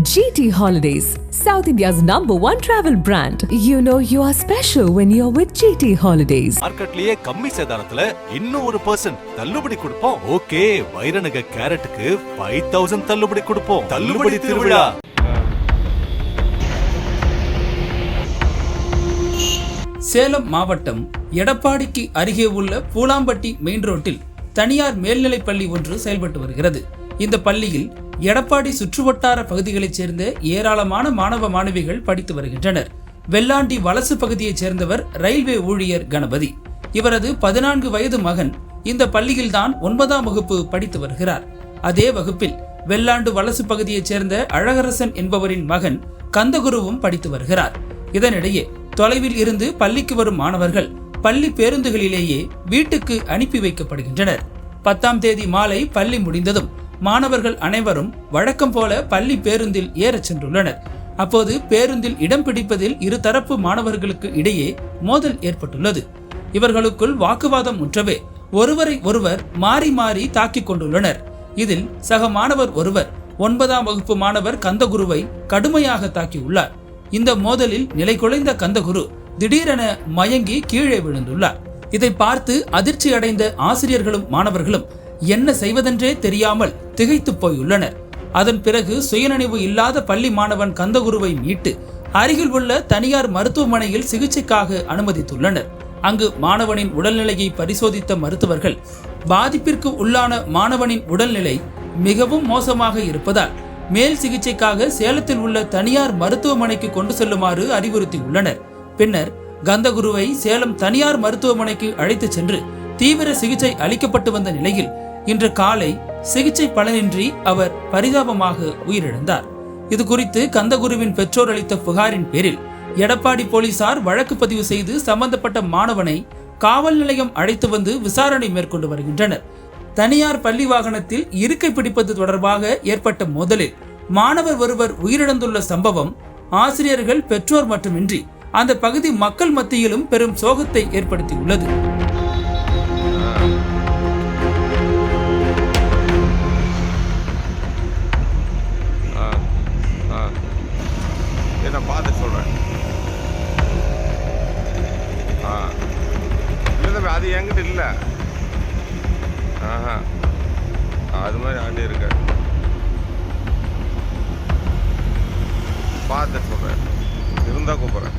GT Holidays, South India's number one travel brand. You know you are special when you're with GT Holidays. மார்க்கெட்லயே கம்மி சேதாரத்துல இன்னும் ஒரு percent தள்ளுபடி கொடுப்போம் okay வைரநக கேரட்டுக்கு ஃபைவ் தௌசண்ட் தள்ளுபடி கொடுப்போம் தள்ளுபடி திருவிழா சேலம் மாவட்டம் எடப்பாடிக்கு அருகே உள்ள பூலாம்பட்டி மெயின் ரோட்டில் தனியார் மேல்நிலைப் பள்ளி ஒன்று செயல்பட்டு வருகிறது இந்த பள்ளியில் எடப்பாடி சுற்றுவட்டார பகுதிகளைச் சேர்ந்த ஏராளமான மாணவ மாணவிகள் படித்து வருகின்றனர். வெள்ளாண்டி வலசு பகுதியைச் சேர்ந்தவர் ரயில்வே ஊழியர் கணபதி. இவரது பதினான்கு வயது மகன் இந்த பள்ளியில்தான் ஒன்பதாம் வகுப்பு படித்து வருகிறார். அதே வகுப்பில் வெள்ளாண்டு வலசு பகுதியைச் சேர்ந்த அழகரசன் என்பவரின் மகன் கந்தகுருவும் படித்து வருகிறார். இதனிடையே தொலைவில் இருந்து பள்ளிக்கு வரும் மாணவர்கள் பள்ளி பேருந்துகளிலேயே வீட்டுக்கு அனுப்பி வைக்கப்படுகின்றனர். பத்தாம் தேதி மாலை பள்ளி முடிந்ததும் மாணவர்கள் அனைவரும் வழக்கம் போல பள்ளி பேருந்தில் ஏறச் சென்றுள்ளனர். அப்போது பேருந்தில் இடம் பிடிப்பதில் இருதரப்பு மாணவர்களுக்கு இடையே மோதல் ஏற்பட்டுள்ளது. இவர்களுக்குள் வாக்குவாதம் முற்றவே ஒருவரை ஒருவர் மாறி மாறி தாக்கிக் கொண்டுள்ளனர். இதில் சக மாணவர் ஒருவர் ஒன்பதாம் வகுப்பு மாணவர் கந்தகுருவை கடுமையாக தாக்கியுள்ளார். இந்த மோதலில் நிலை குலைந்த கந்தகுரு திடீரென மயங்கி கீழே விழுந்துள்ளார். இதை பார்த்து அதிர்ச்சி அடைந்த ஆசிரியர்களும் மாணவர்களும் என்ன செய்வதென்றே தெரியாமல் திகைத்து போயுள்ளனர். அதன் பிறகு சுயநினைவு இல்லாத பள்ளி மாணவன் கந்தகுருவை மீட்டு அருகில் உள்ள தனியார் மருத்துவமனையில் சிகிச்சைக்காக அனுமதித்துள்ளனர். அங்கு மாணவனின் உடல்நிலையை பரிசோதித்த மருத்துவர்கள் பாதிப்பிற்கு உள்ளான மாணவனின் உடல்நிலை மிகவும் மோசமாக இருப்பதால் மேல் சிகிச்சைக்காக சேலத்தில் உள்ள தனியார் மருத்துவமனைக்கு கொண்டு செல்லுமாறு அறிவுறுத்தியுள்ளனர். பின்னர் கந்தகுருவை சேலம் தனியார் மருத்துவமனைக்கு அழைத்துச் சென்று தீவிர சிகிச்சை அளிக்கப்பட்டு வந்த நிலையில் இன்று காலை சிகிச்சை பலனின்றி அவர் பரிதாபமாக உயிரிழந்தார். இது குறித்து கந்தகுருவின் பெற்றோர் அளித்த புகாரின் பேரில் எடப்பாடி போலீசார் வழக்கு பதிவு செய்து சம்பந்தப்பட்ட மாணவனை காவல் நிலையம் அழைத்து வந்து விசாரணை மேற்கொண்டு வருகின்றனர். தனியார் பள்ளி வாகனத்தில் இருக்கை பிடிப்பது தொடர்பாக ஏற்பட்ட மோதலில் மாணவர் ஒருவர் உயிரிழந்துள்ள சம்பவம் ஆசிரியர்கள் பெற்றோர் மட்டுமின்றி அந்த பகுதி மக்கள் மத்தியிலும் பெரும் சோகத்தை ஏற்படுத்தியுள்ளது. இல்லை அது என்கிட்ட இல்லை. ஆஹா. அது மாதிரி ஆண்டி இருக்க பார்த்து சொல்கிறேன் இருந்தால் கூப்பிட்றேன்.